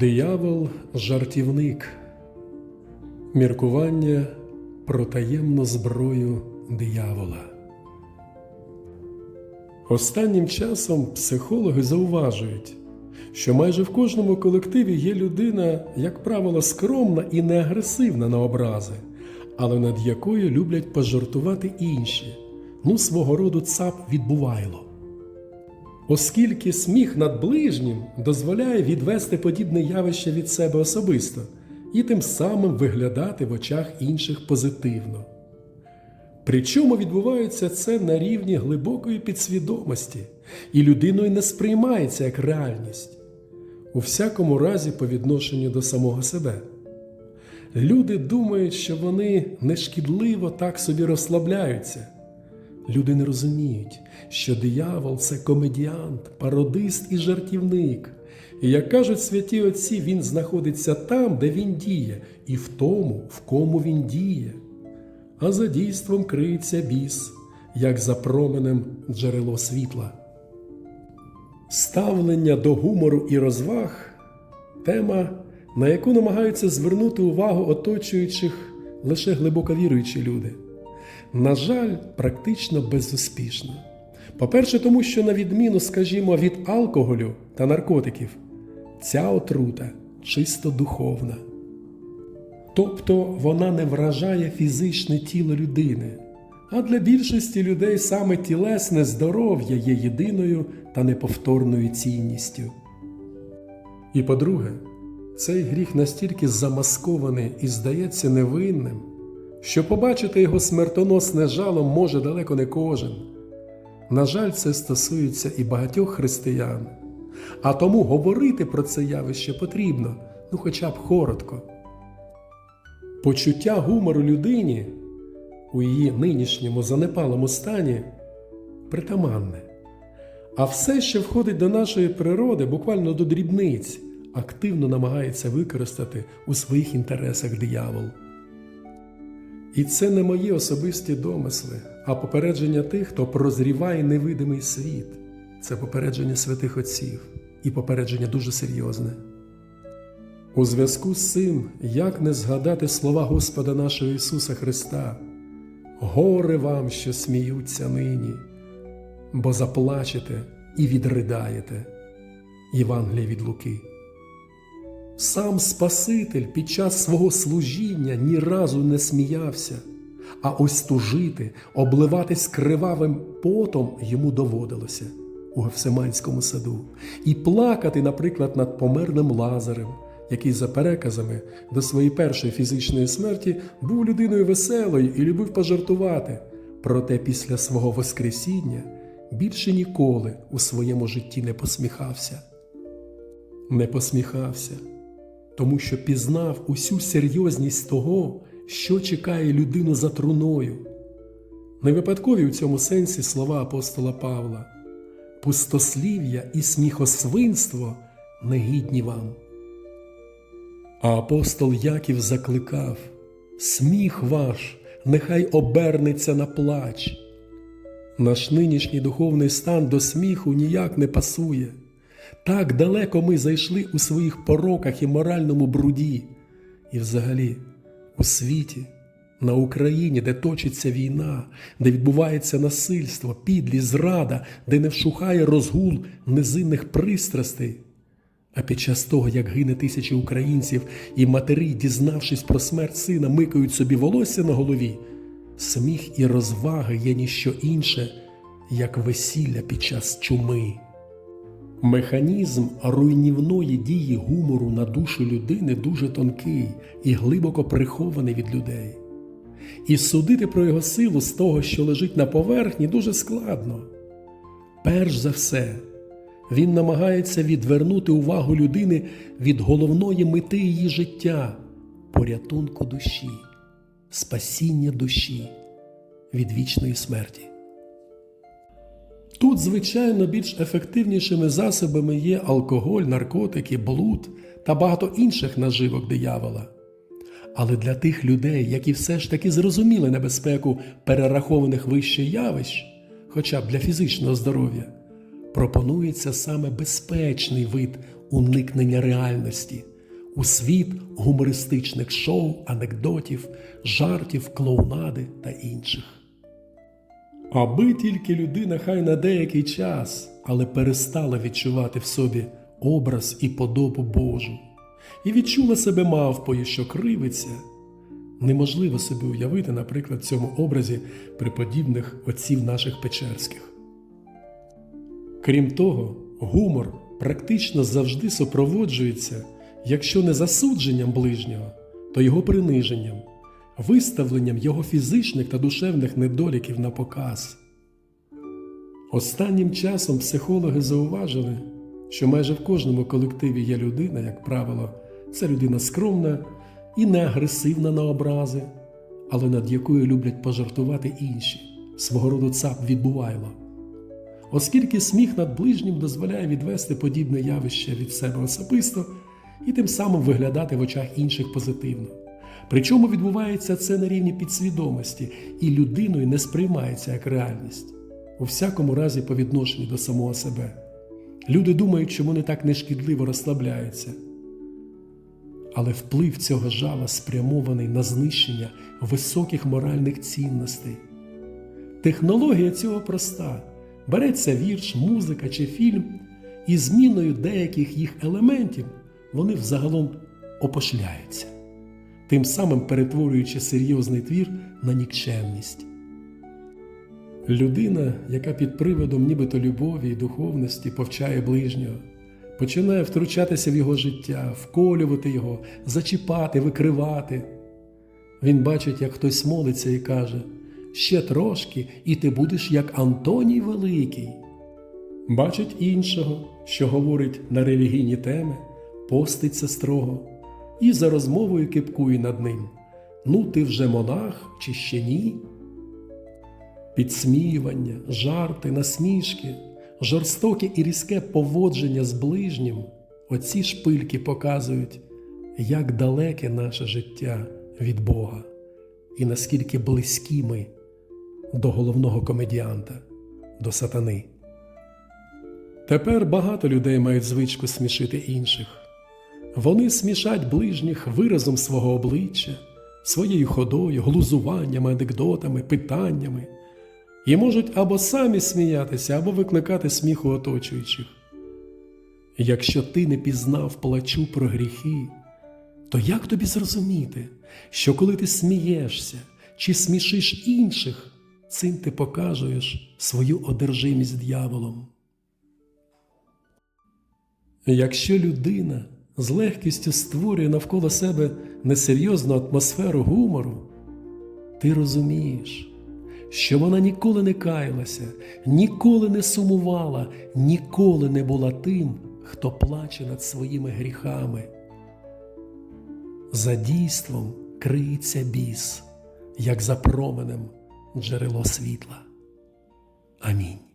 Диявол жартівник. Міркування про таємну зброю диявола. Останнім часом психологи зауважують, що майже в кожному колективі є людина, як правило, скромна і неагресивна на образи, але над якою люблять пожартувати інші, ну свого роду цап відбувайло. Оскільки сміх над ближнім дозволяє відвести подібне явище від себе особисто і тим самим виглядати в очах інших позитивно. Причому відбувається це на рівні глибокої підсвідомості, і людиною не сприймається як реальність, у всякому разі по відношенню до самого себе. Люди думають, що вони нешкідливо так собі розслабляються. Люди не розуміють, що диявол це комедіант, пародист і жартівник. І як кажуть святі отці, він знаходиться там, де він діє, і в тому, в кому він діє. А за дійством криється біс, як за променем джерело світла. Ставлення до гумору і розваг тема, на яку намагаються звернути увагу оточуючих лише глибоко віруючі люди. На жаль, практично безуспішно. По-перше, тому що, на відміну, скажімо, від алкоголю та наркотиків, ця отрута чисто духовна. Тобто вона не вражає фізичне тіло людини, а для більшості людей саме тілесне здоров'я є єдиною та неповторною цінністю. І по-друге, цей гріх настільки замаскований і здається невинним, що побачити його смертоносне жало може далеко не кожен. На жаль, це стосується і багатьох християн, а тому говорити про це явище потрібно, ну хоча б коротко. Почуття гумору людині у її нинішньому занепалому стані притаманне. А все, що входить до нашої природи, буквально до дрібниць, активно намагається використати у своїх інтересах диявол. І це не мої особисті домисли, а попередження тих, хто прозріває невидимий світ. Це попередження святих отців і попередження дуже серйозне. У зв'язку з цим, як не згадати слова Господа нашого Ісуса Христа, горе вам, що сміються нині, бо заплачете і відридаєте. Євангелія від Луки. Сам Спаситель під час свого служіння ні разу не сміявся, а ось тужити, обливатись кривавим потом йому доводилося у Гефсиманському саду, і плакати, наприклад, над померлим Лазарем, який, за переказами, до своєї першої фізичної смерті був людиною веселою і любив пожартувати, проте після свого Воскресіння більше ніколи у своєму житті не посміхався. Не посміхався тому що пізнав усю серйозність того, що чекає людину за труною. Не випадкові у цьому сенсі слова апостола Павла пустослів'я і сміхосвинство негідні вам. А апостол Яків закликав Сміх ваш, нехай обернеться на плач. Наш нинішній духовний стан до сміху ніяк не пасує. Так далеко ми зайшли у своїх пороках і моральному бруді, і взагалі у світі, на Україні, де точиться війна, де відбувається насильство, підлі, зрада, де не вшухає розгул низинних пристрастей. А під час того, як гине тисячі українців і матері, дізнавшись про смерть сина, микають собі волосся на голові, сміх і розваги є ніщо інше, як весілля під час чуми. Механізм руйнівної дії гумору на душу людини дуже тонкий і глибоко прихований від людей. І судити про його силу з того, що лежить на поверхні, дуже складно. Перш за все, він намагається відвернути увагу людини від головної мети її життя, порятунку душі, спасіння душі від вічної смерті. Тут, звичайно, більш ефективнішими засобами є алкоголь, наркотики, блуд та багато інших наживок диявола. Але для тих людей, які все ж таки зрозуміли небезпеку перерахованих вище явищ, хоча б для фізичного здоров'я, пропонується саме безпечний вид уникнення реальності у світ гумористичних шоу, анекдотів, жартів, клоунади та інших. Аби тільки людина хай на деякий час, але перестала відчувати в собі образ і подобу Божу, і відчула себе мавпою, що кривиться, неможливо собі уявити, наприклад, в цьому образі преподібних отців наших печерських. Крім того, гумор практично завжди супроводжується, якщо не засудженням ближнього, то його приниженням, виставленням його фізичних та душевних недоліків на показ. Останнім часом психологи зауважили, що майже в кожному колективі є людина, як правило, це людина скромна і не агресивна на образи, але над якою люблять пожартувати інші, свого роду цап відбувайло. Оскільки сміх над ближнім дозволяє відвести подібне явище від себе особисто і тим самим виглядати в очах інших позитивно. Причому відбувається це на рівні підсвідомості, і людиною не сприймається як реальність, у всякому разі по відношенню до самого себе. Люди думають, що вони так нешкідливо розслабляються. Але вплив цього жала спрямований на знищення високих моральних цінностей. Технологія цього проста: береться вірш, музика чи фільм, і зміною деяких їх елементів вони взагалом опошляються, тим самим перетворюючи серйозний твір на нікчемність. Людина, яка під приводом нібито любові і духовності повчає ближнього, починає втручатися в його життя, вколювати його, зачіпати, викривати. Він бачить, як хтось молиться і каже: ще трошки, і ти будеш як Антоній Великий. Бачить іншого, що говорить на релігійні теми, поститься строго, і за розмовою кипкує над ним: Ну, ти вже монах чи ще ні? Підсміювання, жарти, насмішки, жорстоке і різке поводження з ближнім, оці шпильки показують, як далеке наше життя від Бога і наскільки близькі ми до головного комедіанта, до сатани. Тепер багато людей мають звичку смішити інших. Вони смішать ближніх виразом свого обличчя, своєю ходою, глузуваннями, анекдотами, питаннями і можуть або самі сміятися, або викликати сміх у оточуючих. Якщо ти не пізнав плачу про гріхи, то як тобі зрозуміти, що коли ти смієшся чи смішиш інших, цим ти покажуєш свою одержимість дьяволом? Якщо людина з легкістю створює навколо себе несерйозну атмосферу гумору, ти розумієш, що вона ніколи не каялася, ніколи не сумувала, ніколи не була тим, хто плаче над своїми гріхами. За дійством криється біс, як за променем джерело світла. Амінь.